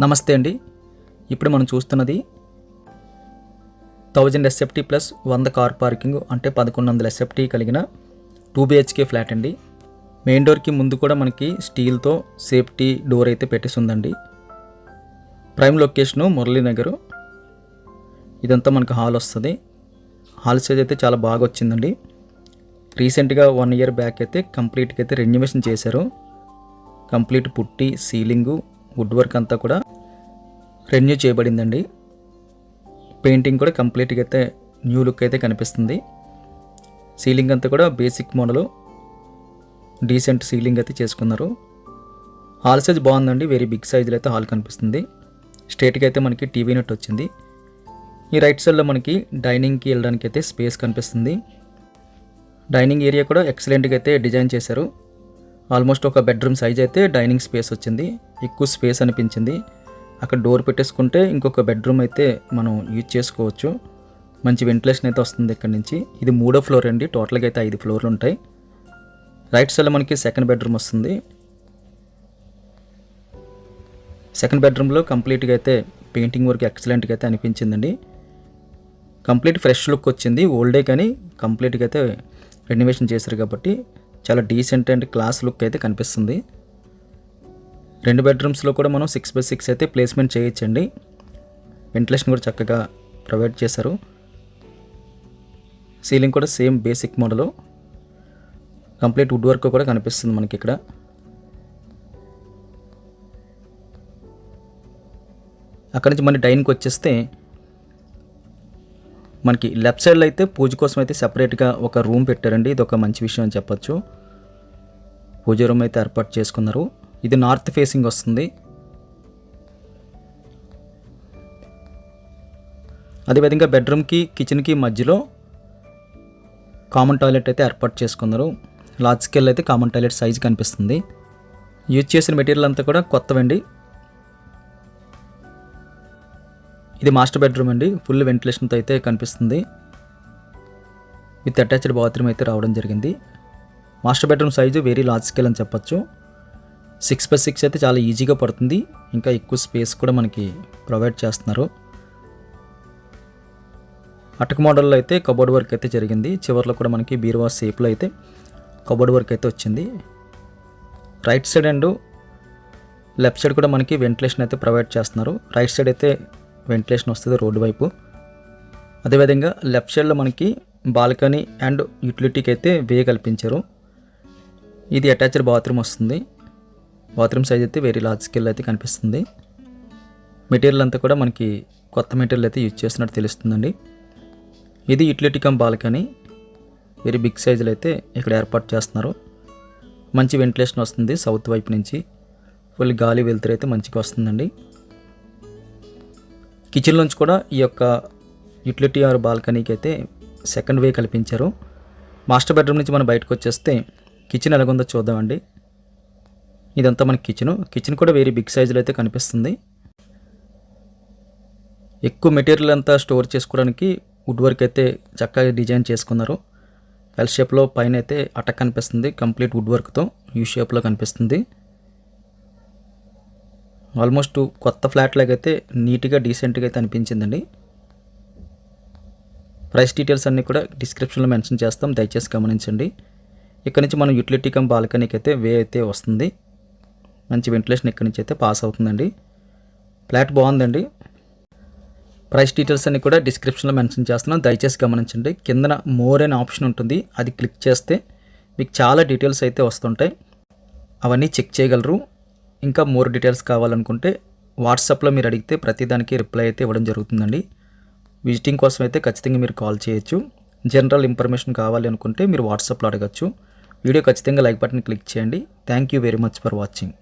నమస్తే అండి. ఇప్పుడు మనం చూస్తున్నది థౌజండ్ ఎస్ఎఫ్టీ ప్లస్ వంద కార్ పార్కింగ్ అంటే పదకొండు వందల ఎస్ఎఫ్టీ కలిగిన టూ బిహెచ్కే ఫ్లాట్ అండి. మెయిన్ డోర్కి ముందు కూడా మనకి స్టీల్తో సేఫ్టీ డోర్ అయితే పెట్టేసి ఉందండి ప్రైమ్ లొకేషను మురళీనగర్ ఇదంతా మనకి హాల్ వస్తుంది. హాల్ సైజ్ అయితే చాలా బాగా వచ్చిందండి. రీసెంట్గా వన్ ఇయర్ బ్యాక్ అయితే కంప్లీట్గా అయితే రెన్యువేషన్ చేశారు. కంప్లీట్ పుట్టి సీలింగు వుడ్ వర్క్ అంతా కూడా రెన్యూ చేయబడిందండి. పెయింటింగ్ కూడా కంప్లీట్గా అయితే న్యూ లుక్ అయితే కనిపిస్తుంది. సీలింగ్ అంతా కూడా బేసిక్ మోడల్ డీసెంట్ సీలింగ్ అయితే చేసుకున్నారు. హాల్ సైజ్ బాగుందండి వెరీ బిగ్ సైజులో అయితే హాల్ కనిపిస్తుంది. స్ట్రేట్గా అయితే మనకి టీవీ నెట్ వచ్చింది. ఈ రైట్ సైడ్లో మనకి డైనింగ్కి వెళ్ళడానికి అయితే స్పేస్ కనిపిస్తుంది. డైనింగ్ ఏరియా కూడా ఎక్సలెంట్గా అయితే డిజైన్ చేశారు. ఆల్మోస్ట్ ఒక బెడ్రూమ్ సైజ్ అయితే డైనింగ్ స్పేస్ వచ్చింది. ఎక్కువ స్పేస్ అనిపించింది. అక్కడ డోర్ పెట్టేసుకుంటే ఇంకొక బెడ్రూమ్ అయితే మనం యూజ్ చేసుకోవచ్చు. మంచి వెంటిలేషన్ అయితే వస్తుంది ఇక్కడ నుంచి. ఇది మూడో ఫ్లోర్ అండి. టోటల్గా అయితే ఐదు ఫ్లోర్లు ఉంటాయి. రైట్ సైడ్లో మనకి సెకండ్ బెడ్రూమ్ వస్తుంది. సెకండ్ బెడ్రూమ్లో కంప్లీట్గా అయితే పెయింటింగ్ వర్క్ ఎక్సలెంట్గా అయితే అనిపించిందండి. కంప్లీట్ ఫ్రెష్ లుక్ వచ్చింది. ఓల్డే కానీ కంప్లీట్గా అయితే రెనోవేషన్ చేశారు కాబట్టి చాలా డీసెంట్ అండ్ క్లాస్ లుక్ అయితే కనిపిస్తుంది. రెండు బెడ్రూమ్స్లో కూడా మనం సిక్స్ బై సిక్స్ అయితే ప్లేస్మెంట్ చేయొచ్చండి. వెంటిలేషన్ కూడా చక్కగా ప్రొవైడ్ చేశారు. సీలింగ్ కూడా same basic model complete wood work కూడా కనిపిస్తుంది మనకి ఇక్కడ. అక్కడి నుంచి మన డైన్కి వచ్చేస్తే మనకి లెఫ్ట్ సైడ్లో అయితే పూజ కోసం అయితే సపరేట్గా ఒక రూమ్ పెట్టారండి. ఇది ఒక మంచి విషయం అని చెప్పచ్చు. పూజ రూమ్ అయితే ఏర్పాటు చేసుకున్నారు. ఇది నార్త్ ఫేసింగ్ వస్తుంది. అదేవిధంగా బెడ్రూమ్కి కిచెన్కి మధ్యలో కామన్ టాయిలెట్ అయితే ఏర్పాటు చేసుకున్నారు. లార్జ్ స్కేల్ అయితే కామన్ టాయిలెట్ సైజ్ కనిపిస్తుంది. యూజ్ చేసిన మెటీరియల్ అంతా కూడా కొత్తవండి ఇది మాస్టర్ బెడ్రూమ్ అండి. ఫుల్ వెంటిలేషన్తో అయితే కనిపిస్తుంది. విత్ అటాచ్డ్ బాత్రూమ్ అయితే రావడం జరిగింది. Master bedroom size very large scale అని చెప్పొచ్చు. సిక్స్ బై సిక్స్ అయితే చాలా ఈజీగా పడుతుంది. ఇంకా ఎక్కువ స్పేస్ కూడా మనకి ప్రొవైడ్ చేస్తున్నారు. అటక మోడల్లో అయితే కబోర్డ్ వర్క్ అయితే జరిగింది. చివరిలో కూడా మనకి బీరువా షేప్లో అయితే కబోర్డ్ వర్క్ అయితే వచ్చింది. Right side and left side కూడా మనకి వెంటిలేషన్ అయితే ప్రొవైడ్ చేస్తున్నారు. రైట్ సైడ్ అయితే వెంటిలేషన్ వస్తుంది రోడ్డు వైపు. అదేవిధంగా లెఫ్ట్ సైడ్లో మనకి బాల్కనీ అండ్ యూటిలిటీకి అయితే వే కల్పించారు. ఇది అటాచ్డ్ బాత్రూమ్ వస్తుంది. బాత్రూమ్ సైజ్ అయితే వెరీ లార్జ్ స్కేల్ అయితే కనిపిస్తుంది. మెటీరియల్ అంతా కూడా మనకి కొత్త మెటీరియల్ అయితే యూజ్ చేస్తున్నట్టు తెలుస్తుందండి. ఇది utility come balcony very big సైజులు అయితే ఇక్కడ ఏర్పాటు చేస్తున్నారు. మంచి వెంటిలేషన్ వస్తుంది సౌత్ వైపు నుంచి. ఫుల్ గాలి వెలుతురు అయితే మంచిగా వస్తుందండి. కిచెన్ నుంచి కూడా ఈ యొక్క యూటిలిటీ ఆర్ బాల్కనీకి అయితే సెకండ్ వే కల్పించారు. మాస్టర్ బెడ్రూమ్ నుంచి మనం బయటకు వచ్చేస్తే కిచెన్ ఎలాగుందో చూద్దామండి. ఇదంతా మన కిచెన్ కిచెన్ కూడా వేరే బిగ్ సైజులో అయితే కనిపిస్తుంది. ఎక్కువ మెటీరియల్ అంతా స్టోర్ చేసుకోవడానికి వుడ్ వర్క్ అయితే చక్కగా డిజైన్ చేసుకున్నారు. ఎల్ షేప్లో పైన అయితే అటక్ కనిపిస్తుంది కంప్లీట్ వుడ్ వర్క్తో యూ షేప్లో కనిపిస్తుంది. ఆల్మోస్ట్ కొత్త ఫ్లాట్ లాగైతే నీట్గా డీసెంట్గా అయితే అనిపించిందండి. ప్రైస్ డీటెయిల్స్ అన్నీ కూడా డిస్క్రిప్షన్లో మెన్షన్ చేస్తాం దయచేసి గమనించండి. ఇక్కడ నుంచి మనం యూటిలిటీ కమ్ బాల్కనీకి అయితే వే అయితే వస్తుంది. మంచి వెంటిలేషన్ ఇక్కడి నుంచి అయితే పాస్ అవుతుందండి. ఫ్లాట్ బాగుందండి. ప్రైస్ డీటెయిల్స్ అన్ని కూడా డిస్క్రిప్షన్లో మెన్షన్ చేస్తున్నాను దయచేసి గమనించండి. కిందన మోర్ అనే ఆప్షన్ ఉంటుంది. అది క్లిక్ చేస్తే మీకు చాలా డీటెయిల్స్ అయితే వస్తుంటాయి. అవన్నీ చెక్ చేయగలరు. ఇంకా మోర్ డీటెయిల్స్ కావాలనుకుంటే వాట్సాప్లో మీరు అడిగితే ప్రతిదానికి రిప్లై అయితే ఇవ్వడం జరుగుతుందండి. విజిటింగ్ కోసం అయితే ఖచ్చితంగా మీరు కాల్ చేయొచ్చు. జనరల్ ఇన్ఫర్మేషన్ కావాలి అనుకుంటే మీరు వాట్సాప్లో అడగచ్చు. వీడియో ఖచ్చితంగా లైక్ బటన్ క్లిక్ చేయండి. Thank you very much for watching.